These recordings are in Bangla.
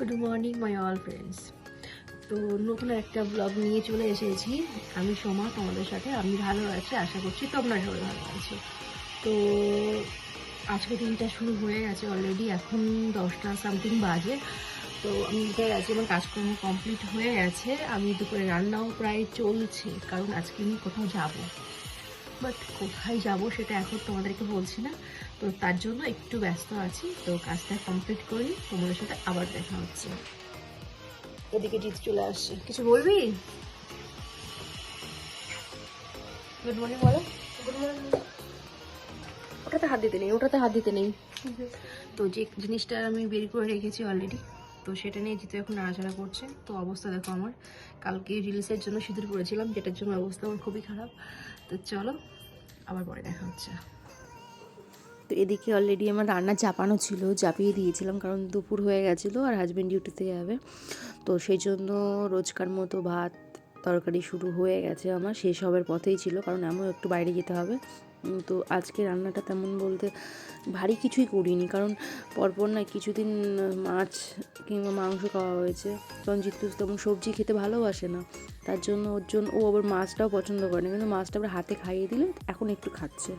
Good morning my all friends তো নতুন একটা ব্লগ নিয়ে চলে এসেছি। আমি সোমা, তোমাদের সাথে। আমি ভালো আছি, আশা করছি তোমরা সবাই ভালো আছো। তো আজকে দিনটা শুরু হয়ে গেছে অলরেডি এখন দশটা সামথিং বাজে। তো আমি উঠে গেছি আমার কাজকর্ম কমপ্লিট হয়ে গেছে। আমি দুপুরে রান্নাও প্রায় চলছে, কারণ আজকে আমি কোথাও যাব। বাট কোথায় যাব সেটা এখন তোমাদেরকে বলছি না। তো তার জন্য একটু ব্যস্ত আছি তো কাজটা কমপ্লিট করি তোমাদের সাথে আবার দেখা হচ্ছে। এদিকে জিত চলে আসছে। কিছু বলবি? গুড মর্নিং বলো। Good morning. ওটাতে হাত দিতে নেই ওটাতে হাত দিতে নেই। তো যে জিনিসটা আমি বের করে রেখেছি অলরেডি তো সেটা নিয়ে জিতু এখন নাড়াচাড়া করছে। তো অবস্থা দেখো আমার কালকে রিলসের জন্য সিঁদুর পড়েছিলাম যেটার জন্য অবস্থা আমার খুবই খারাপ। তো চলো আবার পরে দেখা হচ্ছে। তো এদিকে অলরেডি আমার রান্না চাপানো ছিল, চাপিয়ে দিয়েছিলাম কারণ দুপুর হয়ে গেছিল আর হাজব্যান্ড ডিউটিতে যাবে। তো সেই জন্য রোজকার মতো ভাত, তরকারি শুরু হয়ে গেছে আমার, শেষ হবার পথেই ছিল কারণ আমিও একটু বাইরে যেতে হবে। তো আজকে রান্নাটা তেমন বলতে ভারী কিছুই করিনি কারণ পরপর না কিছুদিন মাছ কিংবা মাংস খাওয়া হয়েছে। কারণ জিতু তেমন সবজি খেতে ভালোবাসে না, তার জন্য ওর জন্য, ও আবার মাছটাও পছন্দ করে না। কিন্তু মাছটা আবার হাতে খাইয়ে দিলে এখন একটু খাচ্ছে।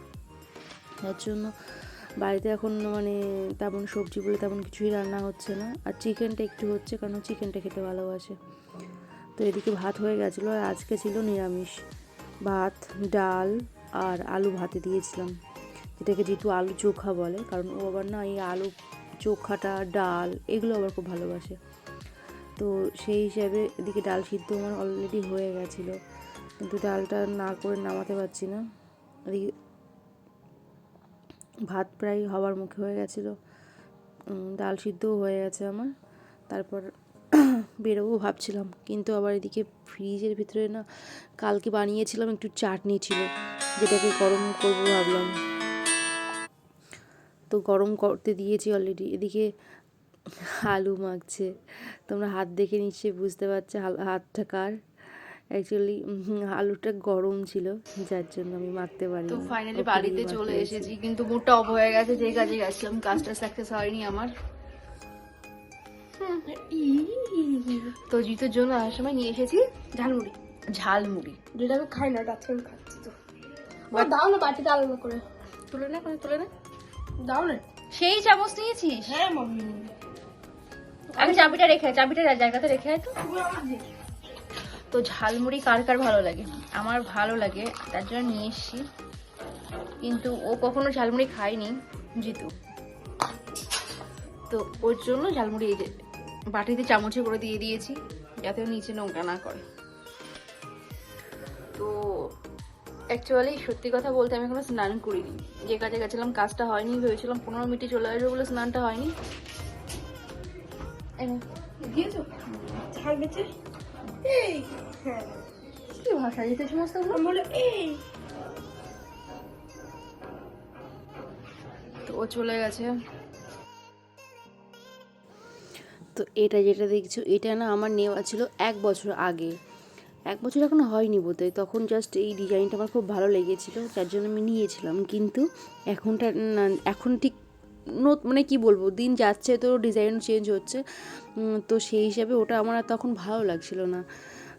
তার জন্য। বাড়িতে এখন মানে তেমন সবজি বলে তেমন কিছুই রান্না হচ্ছে না। আর চিকেনটা একটু হচ্ছে কারণ চিকেনটা খেতে ভালোবাসে। তো এদিকে ভাত হয়ে গেছিল আর আজকে ছিল নিরামিষ। ভাত, ডাল আর আলু ভাতে দিয়েছিলাম। যেটাকে যেহেতু আলু চোখা বলে, কারণ ও আবার না এই আলু চোখাটা, ডাল এগুলো আবার খুব ভালোবাসে। তো সেই হিসাবে এদিকে ডাল সিদ্ধ আমার অলরেডি হয়ে গেছিল। কিন্তু ডালটা না করে নামাতে পারছি না। এদিকে ভাত প্রায় হওয়ার মুখে হয়ে গেছিল। ডাল সিদ্ধও হয়ে গেছে আমার। তারপর বেরোবো ভাবছিলাম। কিন্তু আবার এদিকে ফ্রিজের ভিতরে না কালকে বানিয়েছিলাম একটু চাটনি ছিল। যেটাকে গরম করব ভাবলাম। তো গরম করতে দিয়েছি অলরেডি এদিকে আলু মাখছে। তোমরা হাত দেখে নিশ্চয়ই বুঝতে পারছ হাতটা কার। অ্যাকচুয়ালি আলুটা গরম ছিল যার জন্য আমি মাখতে পারি তো ফাইনালি বাড়িতে চলে এসেছি কিন্তু মুডটা অফ হয়ে গেছে যে কাজে গেছিলাম কাজটা সাকসেস হয়নি আমার। তো জিতের জন্য আসার সময় নিয়ে এসেছি ঝালমুড়ি। ঝালমুড়ি যেটা আমি খাই না আজকে আমি খাচ্ছি তো। দাও না বাটিতে আলাদা করে। তুলে না কোনো তুলে না। দাও না। সেই চামচ নিয়েছিস? হ্যাঁ মাম্মি। আমি চাবিটা রেখে চাবিটা জায়গাতে রেখে আয় তো। তো ঝালমুড়ি কার কার ভালো লাগে? আমার ভালো লাগে, তার জন্য নিয়ে এসেছি। কিন্তু ও কখনো ঝালমুড়ি খায়নি, জিতু। তো ওর জন্য ঝালমুড়ি এই যে বাটিতে চামচে করে দিয়ে দিয়েছি, যাতে ও নিচে নোংরা না করে। তো অ্যাকচুয়ালি সত্যি কথা বলতে আমি এখনও স্নান করিনি। যে কাজে গেছিলাম, কাজটা হয়নি, ভেবেছিলাম পনেরো মিনিটে চলে আসবে বলে স্নানটা হয়নি। দিয়েছ? এই। হ্যাঁ। কি ভাষা দিতে সমস্ত বলে এই। তো ও চলে গেছে। তো এটা যেটা দেখছ এটা না আমার নেওয়া ছিল এক বছর আগে। এক বছর এখনও হয়নি বোধ তখন জাস্ট এই ডিজাইনটা আমার খুব ভালো লেগেছিল যার জন্য আমি নিয়েছিলাম। কিন্তু এখনটা এখন ঠিক মানে কি বলব, দিন যাচ্ছে তো ডিজাইন চেঞ্জ হচ্ছে। তো সেই হিসাবে ওটা আমার আর তখন ভালো লাগছিল না।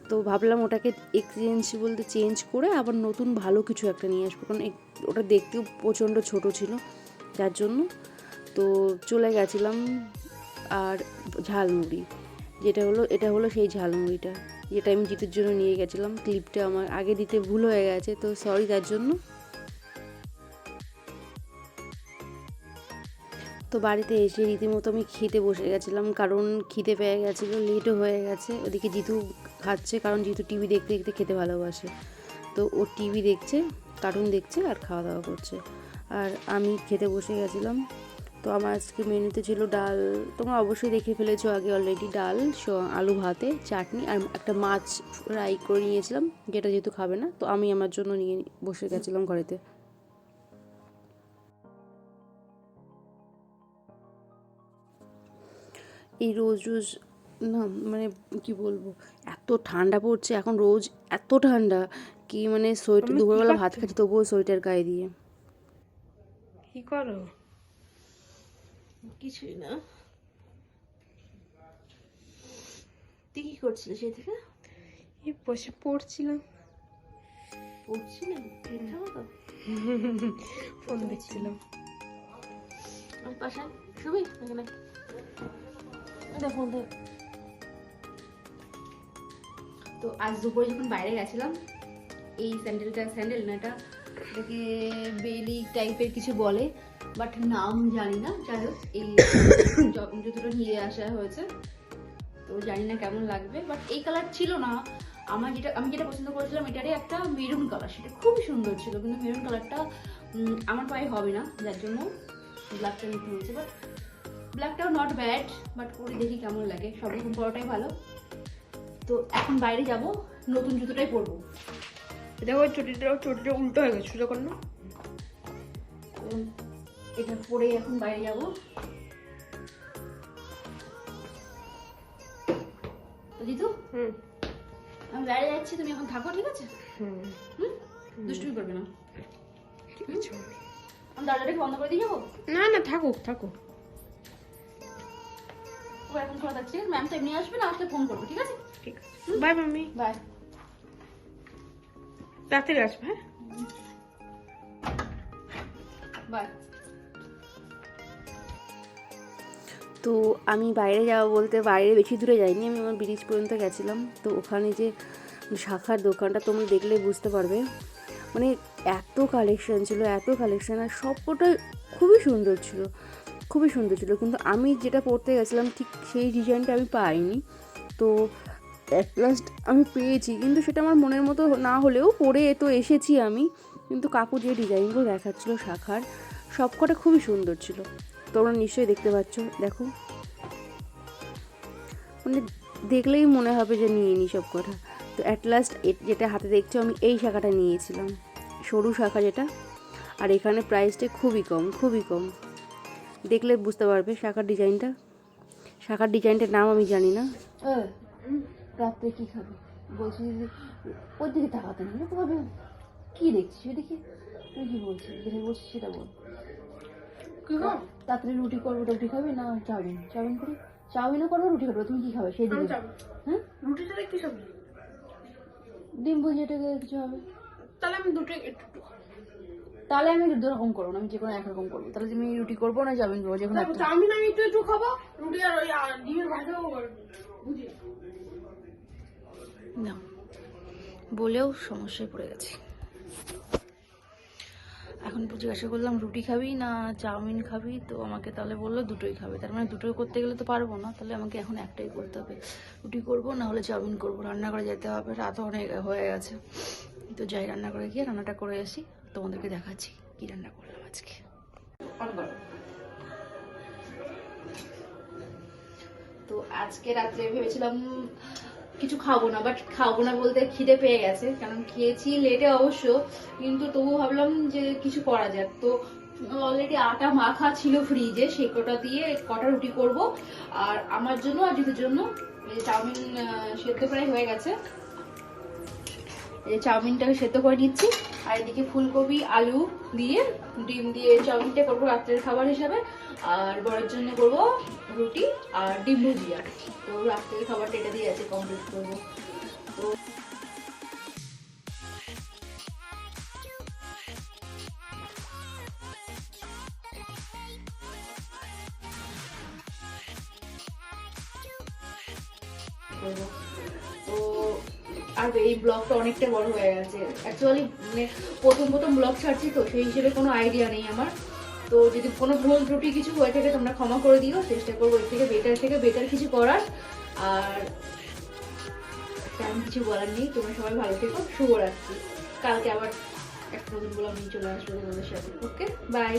তো ভাবলাম ওটাকে এক্সচেঞ্জ বলতে চেঞ্জ করে আবার নতুন ভালো কিছু একটা নিয়ে আসব। কারণ ওটা দেখতেও প্রচণ্ড ছোট ছিল, যার জন্য। তো চলে গেছিলাম আর ঝালমুড়ি, যেটা হলো, এটা হলো সেই ঝালমুড়িটা, যেটা আমি জিতের জন্য নিয়ে গেছিলাম। ক্লিপটা আমার আগে দিতে ভুল হয়ে গেছে, তো সরি তার জন্য। তো বাড়িতে এসে রীতিমতো আমি খেতে বসে গেছিলাম, কারণ খিদে পেয়ে গেছিল লেটও হয়ে গেছে। ওদিকে জিতু খাচ্ছে, কারণ জিতু টিভি দেখতে দেখতে খেতে ভালোবাসে। তো ও টিভি দেখছে কার্টুন দেখছে আর খাওয়া দাওয়া করছে। আর আমি খেতে বসে গেছিলাম। তো আমার আজকে মেনুতে ছিল ডাল। তোমরা অবশ্যই দেখে ফেলেছো আগে অলরেডি ডাল আলু ভাতে, চাটনি আর একটা মাছ ফ্রাই করে নিয়েছিলাম, যেটা যেহেতু খাবে না, তো আমি আমার জন্য নিয়ে বসে গেছিলাম ঘরেতে। এই রোজ রোজ না মানে কি বলব এত ঠান্ডা পড়ছে এখন রোজ এত ঠান্ডা কি মানে সোয়েটার দুপুরবেলা ভাত খাচ্ছো? তবুও সোয়েটার গায়ে দিয়ে। কি করো? কিছুই না। তুই কি করছিলি সেই থেকে? এই বসে পড়ছিলাম। পড়ছিলাম? ফোন দেখছিলাম। আর পাশে শুবি এখানে দেখ ফোন তো আজ দুপুরে যখন বাইরে গেছিলাম, এই স্যান্ডেলটা স্যান্ডেল না এটা, এটাকে বেলি টাইপের কিছু বলে, বাট নাম জানি না। যাই হোক, এই জুতোটা নিয়ে আসা হয়েছে, তো জানি না কেমন লাগবে, বাট এই কালার ছিল না। আমার যেটা আমি যেটা পছন্দ করেছিলাম, এটারই একটা মেরুন কালার। সেটা খুবই সুন্দর ছিল, কিন্তু মেরুন কালারটা আমার পায়ে হবে না, যার জন্য ব্ল্যাকটা নিতে হয়েছে বাট ব্ল্যাকটাও নট ব্যাড বাট পরে দেখি কেমন লাগে। সব রকম পরাটাই ভালো। তো এখন বাইরে যাব নতুন জুতোটাই পরবো। দেখো চটিটা চটিটা উল্টো হয়ে গেছে যখন না এটা পরে এখন বাইরে যাব। জিতু হুম। আমি বাইরে যাচ্ছি তুমি এখন থাকো ঠিক আছে? হুম। হুম? দুষ্টুমি করবে না। ঠিক আছে। আমি দরজাটাকে বন্ধ করে দিয়ে যাব? না না থাকুক থাকুক। ও এখন খোলা থাকছে ম্যাম তো এমনি আসবে না আসলে ফোন করব ঠিক আছে? ঠিক আছে। বাই মাম্মি বাই তাড়াতাড়ি আসবে হ্যাঁ? বাই তো আমি বাইরে যাওয়া বলতে বাইরে বেশি দূরে যাইনি আমি আমার ব্রিজ পর্যন্ত গেছিলাম। তো ওখানে যে শাখার দোকানটা তোমরা দেখলে বুঝতে পারবে। মানে এত কালেকশন ছিল এত কালেকশন আর সবকটাই খুবই সুন্দর ছিল। খুবই সুন্দর ছিল। কিন্তু আমি যেটা পড়তে গেছিলাম, ঠিক সেই ডিজাইনটা আমি পাইনি। তো অ্যাট লাস্ট আমি পেয়েছি। কিন্তু সেটা আমার মনের মতো না হলেও পরে তো এসেছি আমি। কিন্তু কাকু যে ডিজাইনগুলো দেখাচ্ছিলো শাখার, সবকটা খুবই সুন্দর ছিল। তোমরা নিশ্চয়ই দেখতে পাচ্ছ, দেখো। মানে দেখলেই মনে হবে যে নিয়ে নি সব কটা তো অ্যাট লাস্ট যেটা হাতে দেখছ, আমি এই শাখাটা নিয়েছিলাম। সরু শাখা যেটা। আর এখানে প্রাইসটা খুবই কম খুবই কম। দেখলে বুঝতে পারবে শাখার ডিজাইনটা। শাখার ডিজাইনটার নাম আমি জানি না। রাত্রে কি খাবে? বলছি যে ওই দিকে তাকাতে না তো ভাবে কি দেখছিস ওদিকে তুই কি বলছিস? যেটা বলছিস সেটা বল। রাত্রে রুটি করব রুটি খাবে না চাউমিন? চাউমিন করি? চাউমিনও করব রুটি করব তুমি কি খাবে সেই দিকে? হ্যাঁ? রুটির সাথে কি সবজি ডিম ভুজিয়াটাকে কিছু হবে। তাহলে আমি দুটো একটু একটু খাব। তাহলে আমি দু রকম করব না আমি যে কোনো একরকম করব। তাহলে তুমি রুটি করব না চাউমিন করব যে কোনো চাউমিন আমি একটু একটু খাব রুটি আর ওই ডিমের ভাজাও বুঝি না বলেও সমস্যায় পড়ে গেছি। এখন জিজ্ঞাসা করলাম রুটি খাবি না চাউমিন খাবি? তো আমাকে তাহলে বলল দুটোই খাবে। তার মানে দুটোই করতে গেলে তো পারব না তাহলে আমাকে এখন একটাই করতে হবে। রুটি করব না হলে চাউমিন করব। রান্না করে যেতে হবে রাত অনেক হয়ে গেছে। তো যাই রান্না করে গিয়ে রান্নাটা করে আসি। তোমাদেরকে দেখাচ্ছি কি রান্না করলাম আজকে। তো আজকে রাত্রে ভেবেছিলাম কিছু খাব না বাট খাব না বলতে খিদে পেয়ে গেছে, কারণ খেয়েছি লেটে অবশ্য, কিন্তু তবু ভাবলাম যে কিছু করা যাক। তো অলরেডি আটা মাখা ছিল ফ্রিজে সেই কটা দিয়ে কটা রুটি করব। আর আমার জন্য আর জিতের জন্য চাউমিন সেদ্ধ প্রায় হয়ে গেছে। এই চাউমিনটাকে সেদ্ধ করে নিচ্ছি। আর এদিকে ফুলকপি, আলু দিয়ে ডিম দিয়ে চাউমিনটা করব রাত্রের খাবার হিসাবে। আর বরের জন্য করব রুটি আর ডিম ভুজিয়া। তো রাত্রের খাবারটা এটা দিয়ে আছে কমপ্লিট তো করব। তো আর এই ব্লগটা অনেকটা বড় হয়ে গেছে। অ্যাকচুয়ালি মানে প্রথম প্রথম ব্লগ ছাড়ছি তো, সেই হিসেবে কোনো আইডিয়া নেই আমার। তো যদি কোনো ভুল ত্রুটি কিছু হয়ে থাকে, তোমরা ক্ষমা করে দিও, চেষ্টা করব এর থেকে বেটার থেকে বেটার কিছু করার। আর তেমন কিছু বলার নেই, তোমরা সবাই ভালো থেকো, শুভরাত্রি। কালকে আবার একটা নতুন ব্লগ নিয়ে চলে আসব তোমাদের সাথে ওকে বাই